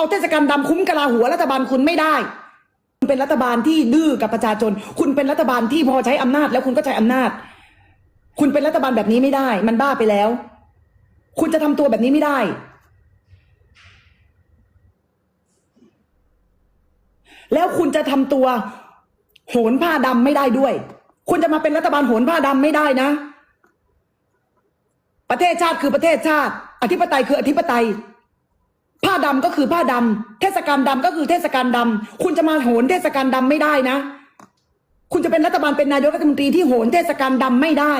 เอาเทศกาลดำคุ้มกะลาหัวรัฐบาลคุณไม่ได้ คุณเป็นรัฐบาลที่ดื้อกับประชาชน คุณเป็นรัฐบาลที่พอใช้อำนาจ แล้วคุณก็ใช้อำนาจ คุณเป็นรัฐบาลแบบนี้ไม่ได้ มันบ้าไปแล้ว คุณจะทำตัวแบบนี้ไม่ได้ แล้วคุณจะทำตัว โหนผ้าดำไม่ได้ด้วย คุณจะมาเป็นรัฐบาลโหนผ้าดำไม่ได้นะ ประเทศชาติคือประเทศชาติ อธิปไตยคืออธิปไตย ผ้าดำก็คือผ้าดำเทศกาลดำก็คือเทศกาลดำคุณจะมาโหนเทศกาลดำไม่ได้นะ คุณจะเป็นรัฐบาลเป็นนายกรัฐมนตรีที่โหนเทศกาลดำไม่ได้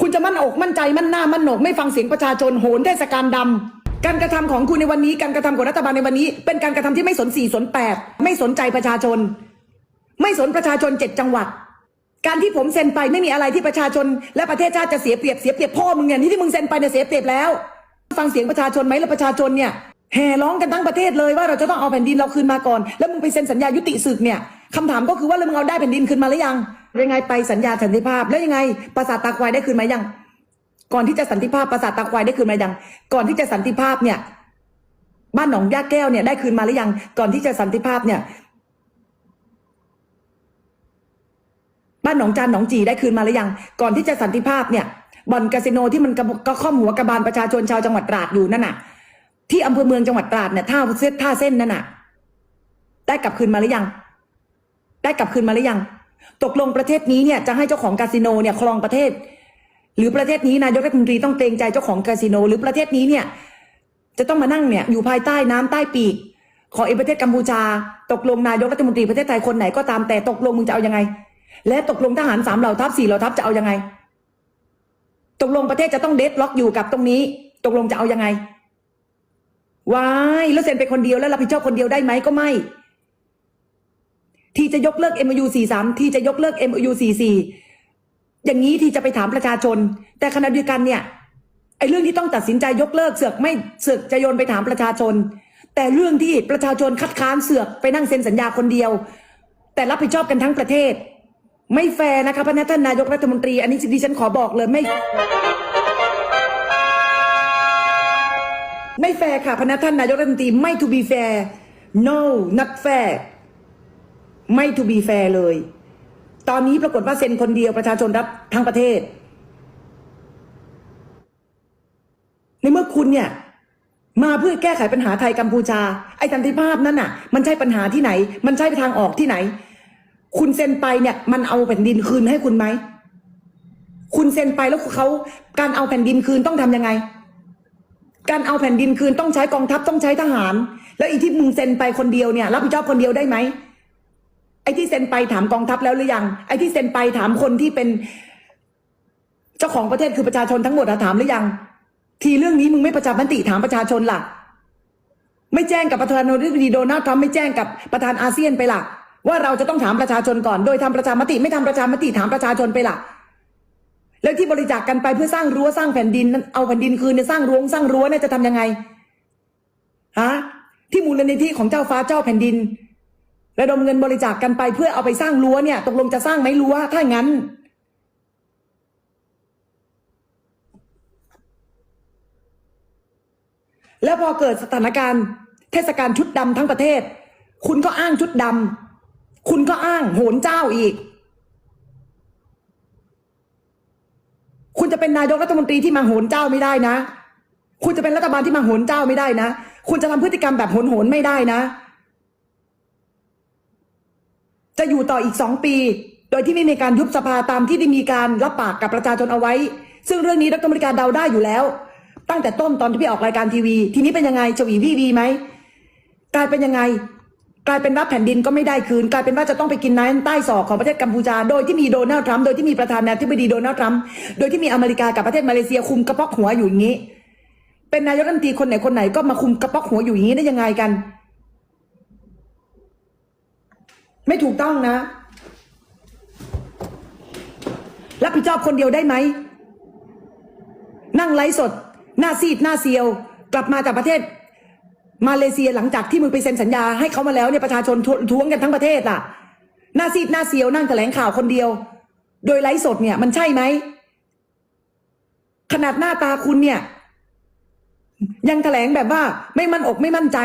คุณจะมั่นอกมั่นใจมั่นหน้ามั่นโหนกไม่ฟังเสียงประชาชนโหนเทศกาลดำการกระทำของคุณในวันนี้ การกระทำของรัฐบาลในวันนี้ เป็นการกระทำที่ไม่สนสี่สนแปดไม่สนใจประชาชน ไม่สนประชาชนเจ็ดจังหวัด การที่ผมเซ็นไปไม่มีอะไรที่ประชาชน และประเทศชาติจะเสียเปรียบเสียเปรียบพ่อมึงเนี่ยที่ที่มึงเซ็นไปเนี่ยเสียเปรียบแล้ว ฟังเสียงประชาชนไหมแล้วประชาชนเนี่ยแห่ร้องกันทั้งประเทศเลยว่าเราจะต้องเอาแผ่นดินเราคืนมาก่อน แล้วมึงไปเซ็นสัญญายุติศึกเนี่ยคำถามก็คือว่าแล้วมึงเอาได้แผ่นดินคืนมาหรือยังยังไงไปสัญญาสันติภาพ แล้วยังไงปราสาทตาควายได้คืนมายัง ก่อนที่จะสันติภาพปราสาทตาควายได้คืนมายัง ก่อนที่จะสันติภาพเนี่ย บ้านหนองยาแก้วเนี่ยได้คืนมาหรือยัง ก่อนที่จะสันติภาพเนี่ย บ้านหนองจานหนองจีได้คืนมาหรือยัง ก่อนที่จะสันติภาพเนี่ยบ่อนคาสิโนที่มันกระก็ข้อมหัวกระบาลประชาชนชาวจังหวัดตราดอยู่นั่นน่ะ ที่อำเภอเมืองจังหวัดตราดเนี่ยท่าเส้นท่าเส้นนั่นน่ะ ได้กลับคืนมาหรือยัง ได้กลับคืนมาหรือยัง ตกลงประเทศนี้เนี่ยจะให้เจ้าของคาสิโนเนี่ยครองประเทศ หรือประเทศนี้นายกรัฐมนตรีต้องเกรงใจเจ้าของคาสิโน หรือประเทศนี้เนี่ย จะต้องมานั่งเนี่ยอยู่ภายใต้น้ำใต้ปีก ของเอกประเทศกัมพูชา ตกลงนายกรัฐมนตรีประเทศไทยคนไหนก็ตามแต่ตกลงมึงจะเอายังไง และตกลงทหารสามเหล่าทัพสี่เหล่าทัพจะเอายังไง ตกลงประเทศจะต้องเดดล็อกอยู่กับตรงนี้ ตกลงจะเอายังไงวายแล้วเซ็นไปคนเดียวแล้วรับผิดชอบคนเดียวได้ไหมก็ไม่ ที่จะยกเลิก MOU 43 ที่จะยกเลิก MOU 44 อย่างนี้ที่จะไปถามประชาชน แต่ขณะเดียวกันเนี่ยไอ้เรื่องที่ต้องตัดสินใจยกเลิกเสือกไม่เสือกจะโยนไปถามประชาชน แต่เรื่องที่ประชาชนคัดค้านเสือกไปนั่งเซ็นสัญญาคนเดียว แต่รับผิดชอบกันทั้งประเทศ ไม่แฟร์นะคะพระท่านนายกรัฐมนตรี อันนี้ดิฉันขอบอกเลยไม่ ไม่แฟร์ค่ะพนักท่านนายกรัฐมนตรีไม่ to be fair no not fair ไม่ to be fair เลย ตอนนี้ปรากฏว่าเซ็นคนเดียวประชาชนรับทั้งประเทศ ในเมื่อคุณเนี่ย มาเพื่อแก้ไขปัญหาไทยกัมพูชา ไอ้สันติภาพนั่นน่ะ มันใช่ปัญหาที่ไหน มันใช่ทางออกที่ไหน คุณเซ็นไปเนี่ยมันเอาแผ่นดินคืนให้คุณไหม คุณเซ็นไปแล้วเขาการเอาแผ่นดินคืนต้องทำยังไง การเอาแผ่นดินคืนต้องใช้กองทัพต้องใช้ทหาร แล้วอีที่มึงเซ็นไปคนเดียวเนี่ย รับผิดชอบคนเดียวได้ไหมไอ้ที่เซ็นไปถามกองทัพแล้วหรือยัง ไอ้ที่เซ็นไปถามคนที่เป็น เจ้าของประเทศคือประชาชนทั้งหมดถามหรือยัง ทีเรื่องนี้มึงไม่ประชามติถามประชาชนล่ะ ไม่แจ้งกับประธานาธิบดีโดนัลด์ทรัมป์ไม่แจ้งกับประธานอาเซียนไปล่ะ ว่าเราจะต้องถามประชาชนก่อน โดยทำประชามติไม่ทำประชามติถามประชาชนไปล่ะ แล้วที่บริจาคกันไปเพื่อสร้างรั้วสร้างแผ่นดินนั้นเอาแผ่นดินคืนเนี่ยสร้างรั้วสร้างรั้วเนี่ยจะทำยังไงฮะที่มูลนิธิของเจ้าฟ้าเจ้าแผ่นดินระดมเงินบริจาคกันไปเพื่อเอาไปสร้างรั้วเนี่ย ตกลงจะสร้างไหมรั้วถ้างั้น แล้วพอเกิดสถานการณ์ เทศกาลชุดดำทั้งประเทศ คุณก็อ้างชุดดำ คุณก็อ้างโหนเจ้าอีก คุณจะเป็นนายกรัฐมนตรีที่มาโหนเจ้าไม่ได้นะ คุณจะเป็นรัฐบาลที่มาโหนเจ้าไม่ได้นะ คุณจะทำพฤติกรรมแบบโหนโหนไม่ได้นะ จะอยู่ต่ออีกสองปี โดยที่ไม่มีการยุบสภาตามที่ได้มีการรับปากกับประชาชนเอาไว้ ซึ่งเรื่องนี้รัฐมนตรีการเดาได้อยู่แล้ว ตั้งแต่ต้นตอนที่พี่ออกรายการทีวี ทีนี้เป็นยังไงจวีวีวีไหมกลายเป็นยังไง กลายเป็นรับแผ่นดินก็ไม่ได้คืน กลายเป็นว่าจะต้องไปกินน้ำใต้ศอกของประเทศกัมพูชา โดยที่มีโดนัลด์ทรัมป์โดยที่มีประธานาธิบดีโดนัลด์ทรัมป์โดยที่มีอเมริกากับประเทศมาเลเซียคุมกระปอกหัวอยู่อย่างนี้ เป็นนายกรัฐมนตรีคนไหนคนไหนก็มาคุมกระปอกหัวอยู่อย่างนี้ได้ยังไงกัน ไม่ถูกต้องนะ รับผิดชอบคนเดียวได้ไหมนั่งไลฟ์สด หน้าซีดหน้าเซียว กลับมาจากประเทศ มาเลเซียหลังจากที่มึงไปเซ็นสัญญาให้เขามาแล้วเนี่ยประชาชนท้วงกันทั้งประเทศล่ะ หน้าซีดหน้าเซียวนั่งแถลงข่าวคนเดียว โดยไลฟ์สดเนี่ยมันใช่ไหม ขนาดหน้าตาคุณเนี่ย ยังแถลงแบบว่าไม่มั่นอกไม่มั่นใจ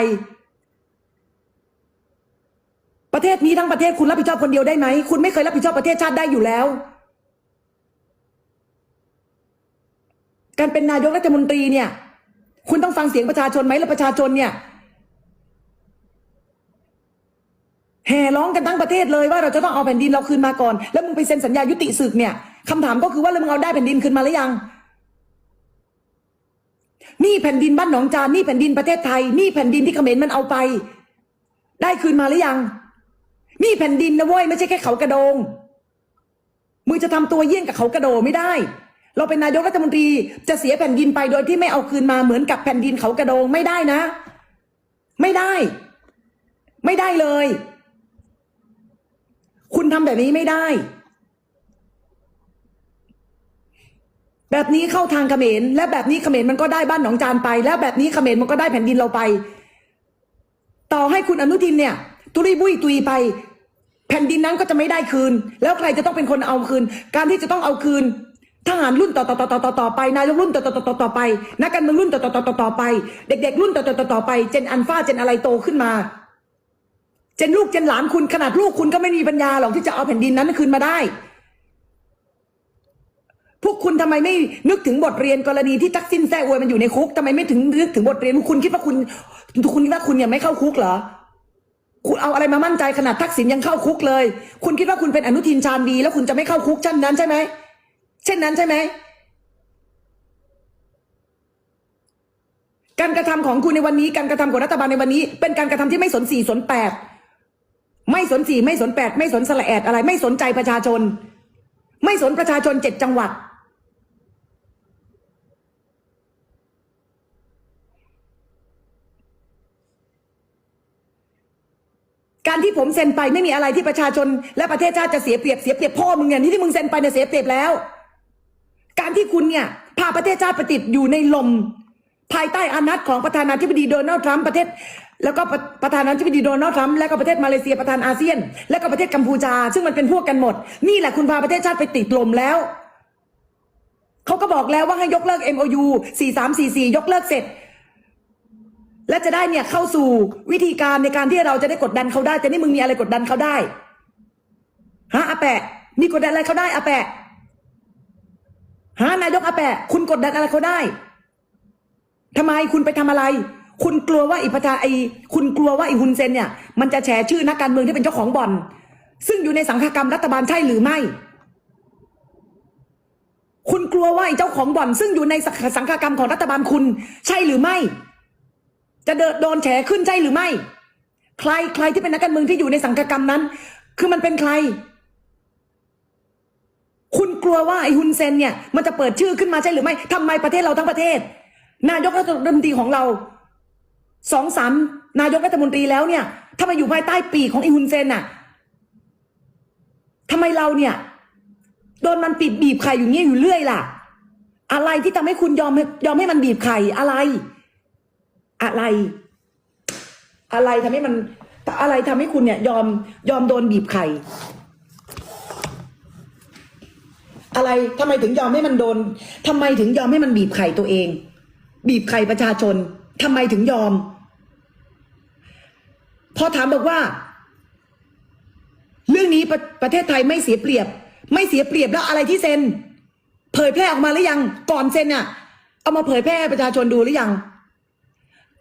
ประเทศนี้ทั้งประเทศคุณรับผิดชอบคนเดียวได้ไหม คุณไม่เคยรับผิดชอบประเทศชาติได้อยู่แล้ว การเป็นนายกรัฐมนตรีเนี่ย คุณต้องฟังเสียงประชาชนไหมแล้วประชาชนเนี่ยแห่ร้องกันทั้งประเทศเลยว่าเราจะต้องเอาแผ่นดินเราคืนมาก่อน แล้วมึงไปเซ็นสัญญายุติศึกเนี่ยคำถามก็คือว่าแล้วมึงเอาได้แผ่นดินคืนมาหรือยัง นี่แผ่นดินบ้านหนองจานนี่แผ่นดินประเทศไทย นี่แผ่นดินที่เขมรมันเอาไป ได้คืนมาหรือยัง นี่แผ่นดินนะเว้ยไม่ใช่แค่เขากระโดงมึงจะทำตัวเยี่ยงกับเขากระโดงไม่ได้ เราเป็นนายกรัฐมนตรีจะเสียแผ่นดินไปโดยที่ไม่เอาคืนมาเหมือนกับแผ่นดินเขากระโดงไม่ได้นะ ไม่ได้ ไม่ได้เลย คุณทำแบบนี้ไม่ได้ แบบนี้เข้าทางเขมรและแบบนี้เขมรมันก็ได้บ้านหนองจานไป แล้วแบบนี้เขมรมันก็ได้แผ่นดินเราไป ต่อให้คุณอนุทินเนี่ย ตุริบุยตุยไป แผ่นดินนั้นก็จะไม่ได้คืน แล้วใครจะต้องเป็นคนเอาคืน การที่จะต้องเอาคืน ทหารรุ่นต่อต่อต่อต่อต่อต่อไปนายกรุ่นต่อต่อต่อต่อต่อไปนักการเมืองรุ่นต่อต่อต่อต่อต่อไป เด็ก ๆ รุ่นต่อต่อต่อต่อไปเจนอัลฟาเจนอะไรโตขึ้นมา เจนลูกเจนหลานคุณขนาดลูกคุณก็ไม่มีปัญญาหรอกที่จะเอาแผ่นดินนั้นคืนมาได้ พวกคุณทำไมไม่นึกถึงบทเรียนกรณีที่ทักษิณแซ่อวยมันอยู่ในคุกทำไมไม่ถึงนึกถึงบทเรียนคุณคิดว่าคุณคุณคิดว่าคุณเนี่ยไม่เข้าคุกเหรอคุณเอาอะไรมามั่นใจขนาดทักษิณยังเข้าคุกเลย คุณคิดว่าคุณเป็นอนุทินชาญวีแล้วคุณจะไม่เข้าคุกเช่นนั้นใช่ไหม ช่นนั้นใช่ไหม การกระทำของคุณในวันนี้ การกระทำของรัฐบาลในวันนี้ เป็นการกระทำที่ไม่สนสี่สนแปดไม่สนสี่ไม่สนแปดไม่สนสละแอดอะไร ไม่สนใจประชาชน ไม่สนประชาชนเจ็ดจังหวัด การที่ผมเซ็นไปไม่มีอะไรที่ประชาชน และประเทศชาติจะเสียเปรียบเสียเปรียบพ่อมึงเนี่ยที่ที่มึงเซ็นไปเนี่ยเสียเปรียบแล้ว การที่คุณเนี่ยพาประเทศชาติไปติดอยู่ในลม ภายใต้อานัตของประธานาธิบดีโดนัลด์ทรัมป์ประเทศ แล้วก็ประธานาธิบดีโดนัลด์ทรัมป์แล้วก็ประเทศมาเลเซียประธานอาเซียน แล้วก็ประเทศกัมพูชา ซึ่งมันเป็นพวกกันหมด นี่แหละคุณพาประเทศชาติไปติดลมแล้วเขาก็บอกแล้วว่าให้ยกเลิก MOU 4344 ยกเลิกเสร็จ และจะได้เนี่ยเข้าสู่วิธีการในการที่เราจะได้กดดันเขาได้ แต่นี่มึงมีอะไรกดดันเขาได้ฮะอาแปะมีกดดันอะไรเขาได้อาแปะ ฮะนายกอาแปะ คุณกดดันอะไรเขาได้ทำไมคุณไปทำอะไร คุณกลัวว่าอีประธานไอคุณกลัวว่าไอฮุนเซนเนี่ย มันจะแฉชื่อนักการเมืองที่เป็นเจ้าของบ่อน ซึ่งอยู่ในสังฆกรรมรัฐบาลใช่หรือไม่ คุณกลัวว่าไอ้เจ้าของบ่อน ซึ่งอยู่ในสังฆกรรมของรัฐบาลคุณ ใช่หรือไม่ จะเดินโดนแฉขึ้นใช่หรือไม่ ใครใครที่เป็นนักการเมืองที่อยู่ในสังฆกรรมนั้น คือมันเป็นใคร คุณกลัวว่าไอ้ฮุนเซนเนี่ยมันจะเปิดชื่อขึ้นมาใช่หรือไม่ทำไมประเทศเราทั้งประเทศ นายกรัฐมนตรีของเราสองสามนายกรัฐมนตรีแล้วเนี่ยถ้ามอยู่ภายใต้ปีของไอ้ฮุนเซนน่ะทำไมเราเนี่ยโดนมันปิดบีบไข่อยู่เงี้ยอยู่เรื่อยล่ะ อะไรที่ทำให้คุณยอมยอมให้มันบีบไข่อะไร อะไร อะไรทำให้มันอะไรทำให้คุณเนี่ย ยอมยอมโดนบีบไข่ อะไรทำไมถึงยอมให้มันโดนทำไมถึงยอมให้มันบีบไข่ตัวเอง บีบไข่ประชาชนทำไมถึงยอม พอถามบอกว่า เรื่องนี้ประประเทศไทยไม่เสียเปรียบ ไม่เสียเปรียบแล้วอะไรที่เซ็น เผยแพร่ออกมาหรือยัง ก่อนเซ็นอะเอามาเผยแพร่ให้ประชาชนดูหรือยัง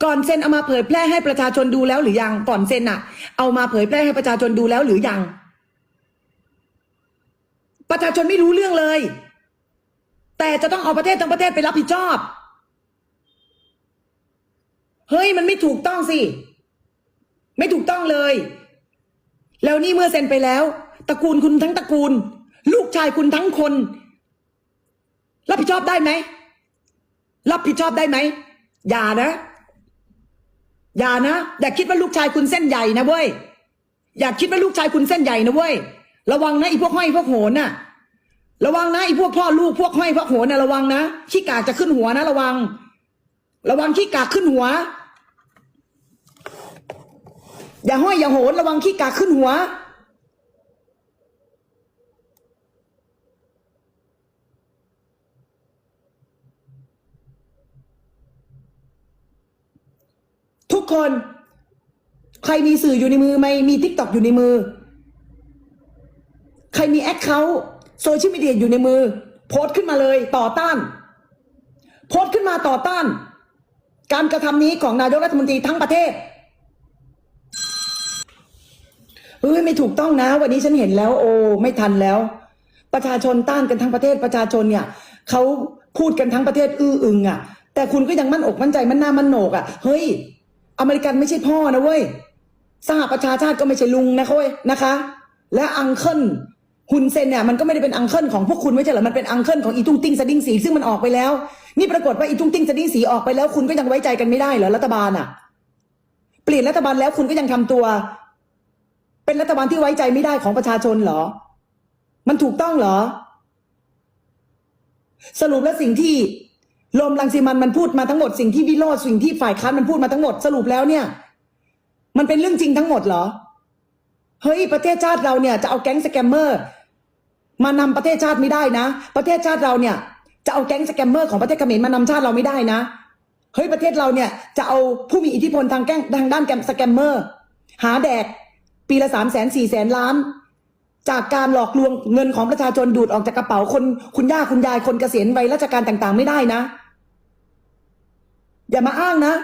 ก่อนเซ็นเอามาเผยแพร่ให้ประชาชนดูแล้วหรือยัง ก่อนเซ็นอะเอามาเผยแพร่ให้ประชาชนดูแล้วหรือยัง ประชาชนไม่รู้เรื่องเลย แต่จะต้องเอาประเทศทั้งประเทศไปรับผิดชอบ เฮ้ยมันไม่ถูกต้องสิ ไม่ถูกต้องเลย แล้วนี่เมื่อเซ็นไปแล้วตระกูลคุณทั้งตระกูล ลูกชายคุณทั้งคน รับผิดชอบได้ไหมรับผิดชอบได้ไหมอย่านะอย่านะอย่าคิดว่าลูกชายคุณเส้นใหญ่นะเว้ยอย่าคิดว่าลูกชายคุณเส้นใหญ่นะเว้ย ระวังนะไอ้พวกห้อยพวกโหนน่ะ ระวังนะไอ้พวกพ่อลูกพวกห้อยพวกโหนน่ะระวังนะขี้กากจะขึ้นหัวนะ ระวัง ระวังขี้กากขึ้นหัว อย่าห้อยอย่าโหนระวังขี้กากขึ้นหัวทุกคน ใครมีสื่ออยู่ในมือไหมมีทิกตอกอยู่ในมือ ใครมีแอคเคาท์โซเชียลมีเดียอยู่ในมือ โพสต์ขึ้นมาเลยต่อต้าน โพสต์ขึ้นมาต่อต้าน การกระทำนี้ของนายกรัฐมนตรีทั้งประเทศเฮ้ยไม่ถูกต้องนะ วันนี้ฉันเห็นแล้ว โอ้ไม่ทันแล้ว ประชาชนต้านกันทั้งประเทศประชาชนเนี่ยเขาพูดกันทั้งประเทศอื้ออึงอะ แต่คุณก็ยังมั่นอกมั่นใจมั่นหน้ามั่นโหนกอะเฮ้ย อเมริกันไม่ใช่พ่อนะเว้ยสหประชาชาติก็ไม่ใช่ลุงนะเว้ยนะคะ และอังเคิล ฮุนเซนเนี่ยมันก็ไม่ได้เป็นอังเคิลของพวกคุณไม่ใช่เหรอมันเป็นอังเคิลของอีตุ้งติ้งสดิ้งสีซึ่งมันออกไปแล้ว นี่ปรากฏว่าอีตุ้งติ้งสดิ้งสีออกไปแล้ว คุณก็ยังไว้ใจกันไม่ได้เหรอรัฐบาลอะ เปลี่ยนรัฐบาลแล้วคุณก็ยังทำตัว เป็นรัฐบาลที่ไว้ใจไม่ได้ของประชาชนเหรอ มันถูกต้องเหรอ สรุปแล้วสิ่งที่ลมลังสีมันมันพูดมาทั้งหมดสิ่งที่วิโรจน์สิ่งที่ฝ่ายค้านมันพูดมาทั้งหมดสรุปแล้วเนี่ย มันเป็นเรื่องจริงทั้งหมดเหรอเฮ้ยประเทศชาติเราเนี่ยจะเอาแก๊งสแกมเมอร์ มานำประเทศชาติไม่ได้นะ ประเทศชาติเราเนี่ย จะเอาแก๊งสแกมเมอร์ของประเทศเขมรมานำชาติเราไม่ได้นะเฮ้ยประเทศเราเนี่ยจะเอาผู้มีอิทธิพลทางแก๊งทางด้านแกมสแกมเมอร์ หาแดกปีละสามแสนสี่แสนล้าน จากการหลอกลวงเงินของประชาชนดูดออกจากกระเป๋าคนคุณย่าคุณยายคนเกษียณวัยราชการต่าง ๆ ไม่ได้นะ อย่ามาอ้างนะ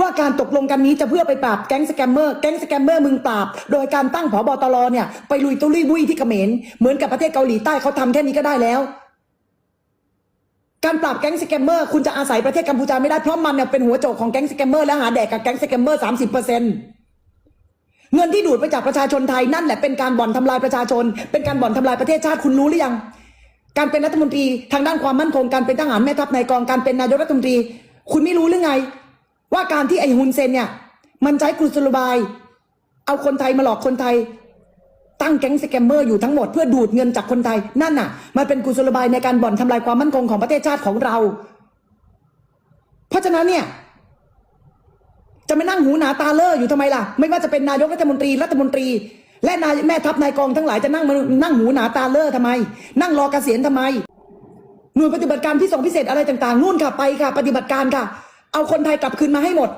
ว่าการตกลงกันนี้จะเพื่อไปปราบแก๊งสแกมเมอร์แก๊งสแกมเมอร์มึงปราบ โดยการตั้งผบตรเนี่ยไปลุยตุลี่บุยที่เขมรเหมือนกับประเทศเกาหลีใต้เขาทำแค่นี้ก็ได้แล้ว การปราบแก๊งสแกมเมอร์คุณจะอาศัยประเทศกัมพูชาไม่ได้เพราะมันเนี่ยเป็นหัวโจกของแก๊งสแกมเมอร์และหาแดกกับแก๊งสแกมเมอร์สามสิบเปอร์เซ็นต์เงินที่ดูดไปจากประชาชนไทยนั่นแหละเป็นการบ่อนทำลายประชาชน เป็นการบ่อนทำลายประเทศชาติคุณรู้หรือยัง การเป็นรัฐมนตรีทางด้านความมั่นคงการเป็นทหารแม่ทัพนายกองการเป็นนายกรัฐมนตรี คุณไม่รู้หรือไง ว่าการที่ไอฮุนเซนเนี่ย มันใช้กุศโลบาย เอาคนไทยมาหลอกคนไทย ตั้งแก๊งสแกมเมอร์อยู่ทั้งหมดเพื่อดูดเงินจากคนไทย นั่นน่ะ มันเป็นกุศโลบายในการบ่อนทำลายความมั่นคงของประเทศชาติของเรา เพราะฉะนั้นเนี่ยจะไม่นั่งหูหนาตาเล่ออยู่ทำไมล่ะ ไม่ว่าจะเป็นนายกรัฐมนตรีรัฐมนตรี และนายแม่ทัพนายกองทั้งหลายจะนั่งมานั่งหูหนาตาเล่อทำไม นั่งรอกเกษียณทำไมหน่วยปฏิบัติการพิเศษพิเศษอะไรต่างๆนู่นค่ะไปค่ะ ปฏิบัติการค่ะ เอาคนไทยกลับคืนมาให้หมด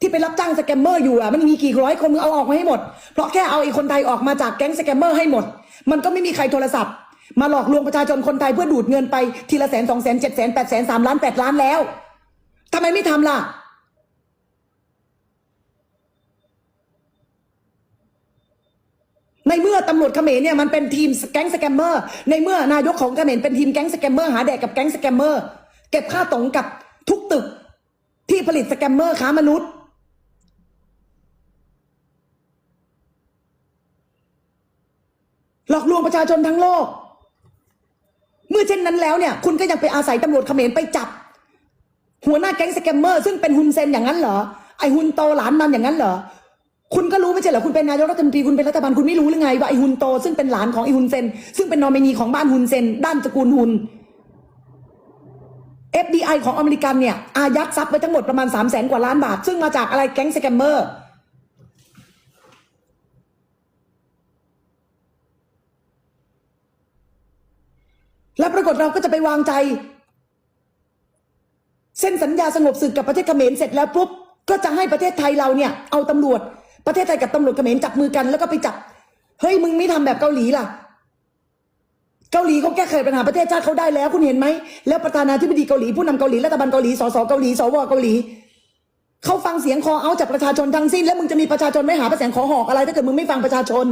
ที่ไปรับจ้างสแกมเมอร์อยู่อะมันมีกี่ร้อยคนมึงเอาออกมาให้หมด เพราะแค่เอาไอ้คนไทยออกมาจากแก๊งสแกมเมอร์ให้หมด มันก็ไม่มีใครโทรศัพท์ มาหลอกลวงประชาชนคนไทยเพื่อดูดเงินไปทีละแสนสองแสนเจ็ดแสนแปดแสนสามล้านแปดล้านแล้วทำไมไม่ทำล่ะในเมื่อตำรวจเขมรเนี่ยมันเป็นทีมแก๊งสแกมเมอร์ในเมื่อนายกของเขมรเป็นทีมแก๊งสแกมเมอร์หาแดกกับแก๊งสแกมเมอร์เก็บค่าตรงกับทุกตึก ที่ผลิตสแกมเมอร์ค้ามนุษย์ หลอกลวงประชาชนทั้งโลก เมื่อเช่นนั้นแล้วเนี่ย คุณก็ยังไปอาศัยตำรวจเขมรไปจับ หัวหน้าแก๊งสแกมเมอร์ซึ่งเป็นฮุนเซนอย่างนั้นเหรอ ไอฮุนโตหลานมันอย่างนั้นเหรอคุณก็รู้ไม่ใช่เหรอคุณเป็นนายกรัฐมนตรีคุณเป็นรัฐบาลคุณไม่รู้หรือไงว่าไอฮุนโตซึ่งเป็นหลานของไอฮุนเซนซึ่งเป็นนอมินีของบ้านฮุนเซนด้านตระกูลฮุน FBI ของอเมริกันเนี่ย อายัดทรัพย์ไปทั้งหมดประมาณ 3 0 0แสนกว่าล้านบาท ซึ่งมาจากอะไรแก๊งสแกมเมอร์แล้วปรากฏเราก็จะไปวางใจ เส้นสัญญาสงบศึกกับประเทศเขมรเสร็จแล้วปุ๊บ ก็จะให้ประเทศไทยเราเนี่ย เอาตำรวจ ประเทศไทยกับตำรวจเขมรจับมือกันแล้วก็ไปจับ เฮ้ยมึงไม่ทำแบบเกาหลีล่ะ เกาหลีเขาแก้ไขปัญหาประเทศชาติเขาได้แล้วคุณเห็นไหมแล้วประธานาธิบดีเกาหลีผู้นำเกาหลีรัฐบาลเกาหลีสสเกาหลีสวเกาหลีเขาฟังเสียงคอเอาจากประชาชนทั้งสิ้น แล้วมึงจะมีประชาชนไม่หาประแสงขอหอกอะไร ถ้าเกิดมึงไม่ฟังประชาชน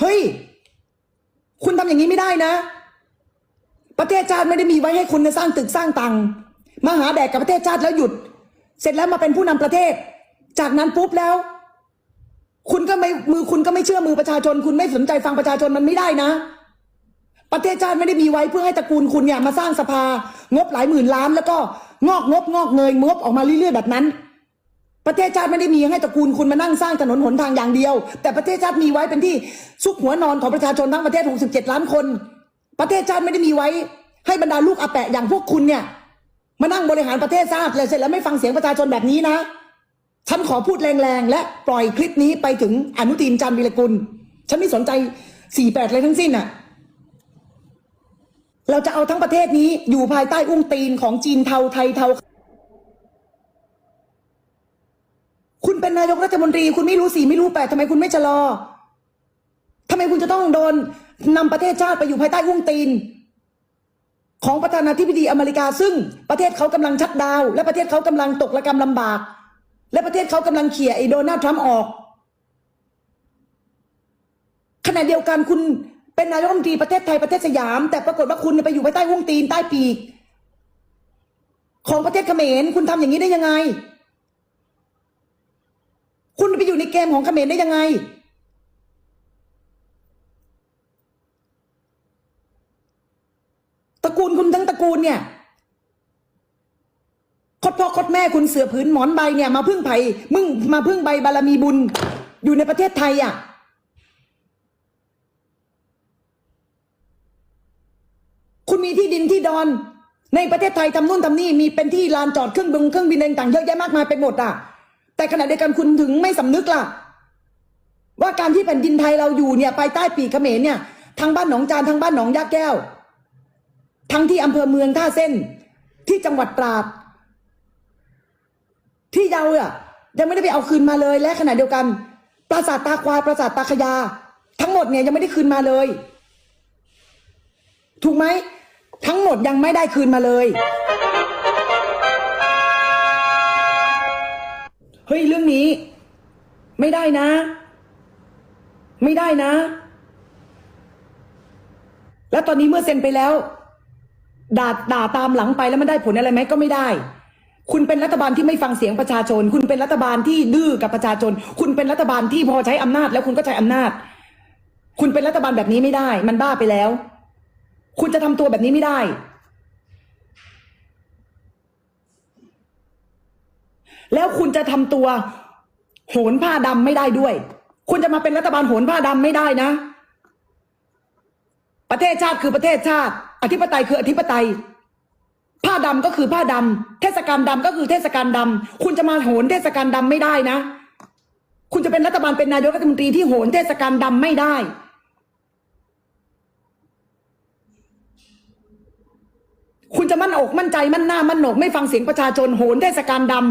เฮ้ย คุณทำอย่างนี้ไม่ได้นะ ประเทศชาติไม่ได้มีไว้ให้คุณสร้างตึกสร้างตังมาหาแดกกับประเทศชาติแล้วหยุด เสร็จแล้วมาเป็นผู้นำประเทศ จากนั้นปุ๊บแล้ว คุณก็ไม่มือคุณก็ไม่เชื่อมือประชาชน คุณไม่สนใจฟังประชาชนมันไม่ได้นะ ประเทศชาติไม่ได้มีไว้เพื่อให้ตระกูลคุณเนี่ยมาสร้างสภางบหลายหมื่นล้าน แล้วก็งอกงบงอกเงยงบออกมาเรื่อยๆแบบนั้น ประเทศชาติไม่ได้มีให้ตระกูลคุณมานั่งสร้างถนนหนทางอย่างเดียว แต่ประเทศชาติมีไว้เป็นที่ซุกหัวนอนของประชาชนทั้งประเทศ 67 ล้านคน ประเทศชาติไม่ได้มีไว้ ให้บรรดาลูกอาแปะอย่างพวกคุณเนี่ยมานั่งบริหารประเทศชาติแล้วเสร็จแล้วไม่ฟังเสียงประชาชนแบบนี้นะ ฉันขอพูดแรงๆ และปล่อยคลิปนี้ไปถึงอนุทินจันวิรกุล ฉันไม่สนใจ48เลยทั้งสิ้นน่ะเราจะเอาทั้งประเทศนี้อยู่ภายใต้อุ้งตีนของจีนเทาไทยเทา คุณเป็นนายกรัฐมนตรี คุณไม่รู้สี่ไม่รู้แปดทำไมคุณไม่ชะลอทำไมคุณจะต้องโดนนำประเทศชาติไปอยู่ภายใต้อุ้งตีน ของประธานาธิบดีอเมริกาซึ่งประเทศเขากำลังชัดดาว และประเทศเขากำลังตกระกรรมลำบาก และประเทศเขากำลังเขี่ยไอ้โดนัลด์ทรัมป์ออก ขณะเดียวกันคุณเป็นนายกรัฐมนตรีประเทศไทยประเทศสยาม แต่ปรากฏว่าคุณไปอยู่ภายใต้วงตีนใต้ปีก ของประเทศเขมรคุณทำอย่างนี้ได้ยังไง คุณไปอยู่ในเกมของเขมรได้ยังไงตระกูลคุณทั้งตระกูลเนี่ย พ่อคดแม่คุณเสือผืนหมอนใบเนี่ยมาพึ่งไผ่มึงมาพึ่งใบบารมีบุญ อยู่ในประเทศไทยอะคุณมีที่ดินที่ดอน ในประเทศไทยทำนู่นทำนี่มีเป็นที่ลานจอดเครื่องบินเครื่องบินต่างๆเยอะแยะมากมายไปหมดอะ แต่ขณะเดียวกันคุณถึงไม่สำนึกล่ะ ว่าการที่แผ่นดินไทยเราอยู่เนี่ยภายใต้ปีกเขมรเนี่ยทางบ้านหนองจานทางบ้านหนองยาแก้ว ทั้งที่อำเภอเมืองท่าเส้น ที่จังหวัดตราด ที่เยาอะยังไม่ได้ไปเอาคืนมาเลยและขณะเดียวกัน ปราสาทตาควายปราสาทตาขยา ทั้งหมดเนี่ยยังไม่ได้คืนมาเลย ถูกไหมทั้งหมดยังไม่ได้คืนมาเลยเฮ้ยเรื่องนี้ ไม่ได้นะ ไม่ได้นะ แล้วตอนนี้เมื่อเซ็นไปแล้วด่าด่าตามหลังไปแล้วมันได้ผลอะไรไหมก็ไม่ได้ คุณเป็นรัฐบาลที่ไม่ฟังเสียงประชาชน คุณเป็นรัฐบาลที่ดื้อกับประชาชน คุณเป็นรัฐบาลที่พอใช้อำนาจแล้วคุณก็ใช้อำนาจ คุณเป็นรัฐบาลแบบนี้ไม่ได้ มันบ้าไปแล้ว คุณจะทำตัวแบบนี้ไม่ได้ แล้วคุณจะทำตัว โหนผ้าดำไม่ได้ด้วย คุณจะมาเป็นรัฐบาลโหนผ้าดำไม่ได้นะ ประเทศชาติคือประเทศชาติ อธิปไตยคืออธิปไตย ผ้าดำก็คือผ้าดำเทศกาลดำก็คือเทศกาลดำคุณจะมาโหนเทศกาลดำไม่ได้นะ คุณจะเป็นรัฐบาลเป็นนายกรัฐมนตรีที่โหนเทศกาลดำไม่ได้คุณจะมั่นอกมั่นใจมั่นหน้ามั่นโหนกไม่ฟังเสียงประชาชนโหนเทศกาลดำ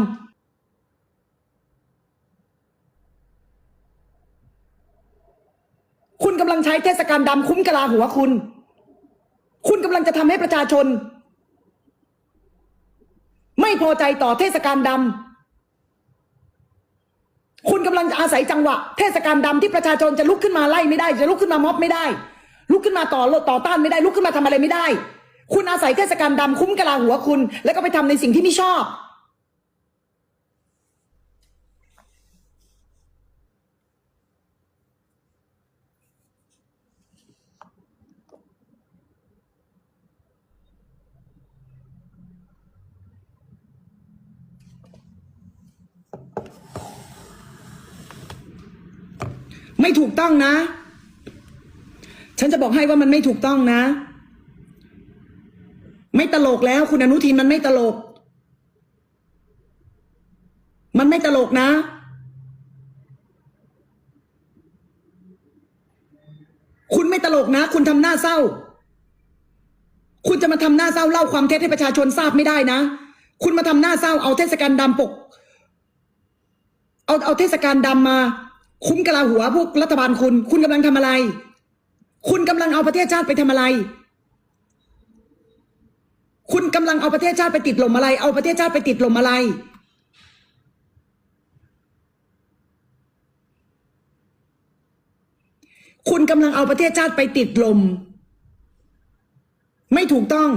คุณกำลังใช้เทศกาลดำคุ้มกะลาหัวคุณ คุณกำลังจะทำให้ประชาชน ไม่พอใจต่อเทศกาลดำคุณกำลังจะอาศัยจังหวะ เทศกาลดำที่ประชาชนจะลุกขึ้นมาไล่ไม่ได้ จะลุกขึ้นมาม็อบไม่ได้ ลุกขึ้นมาต่อต่อต้านไม่ได้ลุกขึ้นมาทำอะไรไม่ได้ คุณอาศัยเทศกาลดำคุ้มกะลาหัวคุณ แล้วก็ไปทำในสิ่งที่ไม่ชอบ ไม่ถูกต้องนะ ฉันจะบอกให้ว่ามันไม่ถูกต้องนะ ไม่ตลกแล้ว คุณอนุทินมันไม่ตลก มันไม่ตลกนะคุณไม่ตลกนะ คุณทำหน้าเศร้า คุณจะมาทำหน้าเศร้าเล่าความเท็จให้ประชาชนทราบไม่ได้นะ คุณมาทำหน้าเศร้าเอาเทศกาลดำปก เอาเอาเทศกาลดำมา คุ้มกะลาหัวพวกรัฐบาลคุณ คุณกำลังทำอะไร คุณกำลังเอาประเทศชาติไปทำอะไร คุณกำลังเอาประเทศชาติไปติดลมอะไร เอาประเทศชาติไปติดลมอะไร คุณกำลังเอาประเทศชาติไปติดลม ไม่ถูกต้อง